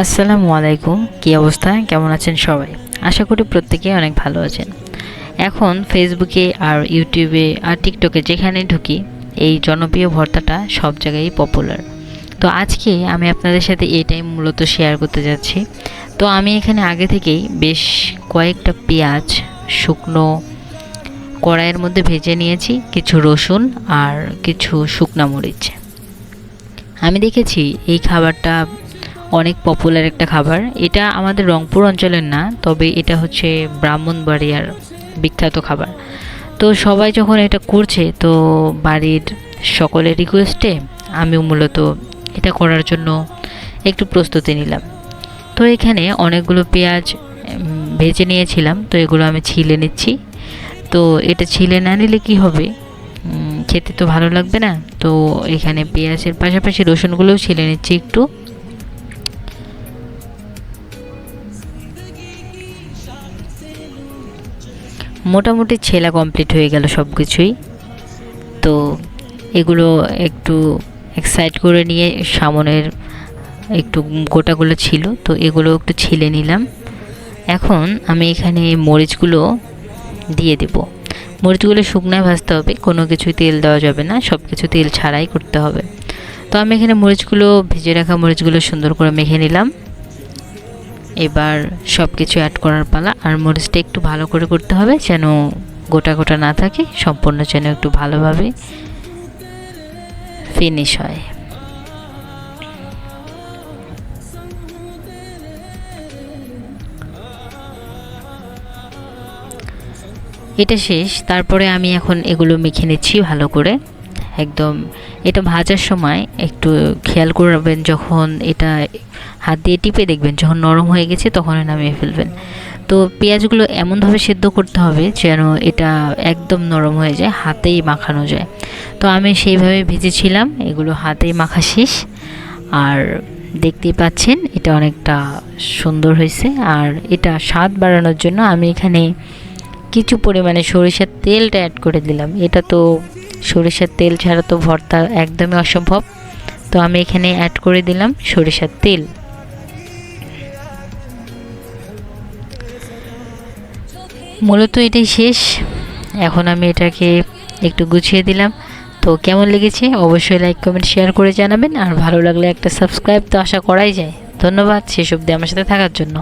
আসসালামু আলাইকুম। কী অবস্থা? কেমন আছেন সবাই? আশা করি প্রত্যেকে অনেক ভালো আছেন। এখন ফেসবুকে আর ইউটিউবে আর টিকটকে যেখানে ঢুকি, এই জনপ্রিয় ভর্তাটা সব জায়গায় পপুলার তো আজকে আমি আপনাদের সাথে এটাই মূলত শেয়ার করতে যাচ্ছি। তো আমি এখানে আগে থেকেই বেশ কয়েকটা পেঁয়াজ, শুকনো কড়াইয়ের মধ্যে ভেজে নিয়েছি, কিছু রসুন আর কিছু শুকনা মরিচ। আমি দেখেছি এই খাবারটা অনেক পপুলার একটা খাবার। এটা আমাদের রংপুর অঞ্চলের না, তবে এটা হচ্ছে ব্রাহ্মণবাড়িয়ার বিখ্যাত খাবার। তো সবাই যখন এটা করছে, তো বাড়ির সকলের রিকোয়েস্টে আমিও মূলত এটা করার জন্য একটু প্রস্তুতি নিলাম। তো এখানে অনেকগুলো পেঁয়াজ ভেজে নিয়েছিলাম, তো এগুলো আমি ছিলে নিচ্ছি। তো এটা ছিলে না নিলে কি হবে? খেতে তো ভালো লাগবে না। তো এখানে পেঁয়াজের পাশাপাশি রসুনগুলোও ছিলে নিচ্ছি একটু। মোটামুটি ছেলা কমপ্লিট হয়ে গেল সব কিছুই তো এগুলো একটু এক্সাইট করে নিয়ে সামনের একটু গোটাগুলো ছিল, তো এগুলো একটু ছিলে নিলাম। এখন আমি এখানে মরিচগুলো দিয়ে দেব। মরিচগুলো শুকনায় ভাজতে হবে, কোনো কিছু তেল দেওয়া যাবে না সব কিছু তেল ছাড়াই করতে হবে। তো আমি এখানে মরিচগুলো, ভেজে রাখা মরিচগুলো সুন্দর করে মেখে নিলাম। এবার সব কিছু অ্যাড করার পালা আর মরিচটা একটু ভালো করে করতে হবে যেন গোটা গোটা না থাকে, সম্পূর্ণ যেন একটু ভালোভাবে ফিনিশ হয়। এটা শেষ, তারপরে আমি এখন এগুলো মেখে নিচ্ছি ভালো করে। একদম, এটা ভাজার সময় একটু খেয়াল করবেন যখন এটা হাত দিয়ে টিপে দেখবেন, যখন নরম হয়ে গেছে তখন নামিয়ে ফেলবেন। তো পেঁয়াজগুলো এমনভাবে সেদ্ধ করতে হবে যেন এটা একদম নরম হয়ে যায়, হাতেই মাখানো যায়। তো আমি সেইভাবে ভেজেছিলাম, এগুলো হাতেই মাখা শেষ। আর দেখতেই পাচ্ছেন, এটা অনেকটা সুন্দর হয়েছে। আর এটা স্বাদ বাড়ানোর জন্য আমি এখানে কিছু পরিমাণে সরিষার তেলটা অ্যাড করে দিলাম। এটা তো সরিষার তেল ছাড়া তো ভর্তা একদমই অসম্ভব। তো আমি এখানে অ্যাড করে দিলাম সরিষার তেল। মূলত এটাই শেষ। এখন আমি এটাকে একটু গুছিয়ে দিলাম। তো কেমন লেগেছে? অবশ্যই লাইক কমেন্ট শেয়ার করে জানাবেন। আর ভালো লাগলে একটা সাবস্ক্রাইব তো আশা করাই যায়। ধন্যবাদ সেসব দিয়ে আমার সাথে থাকার জন্য।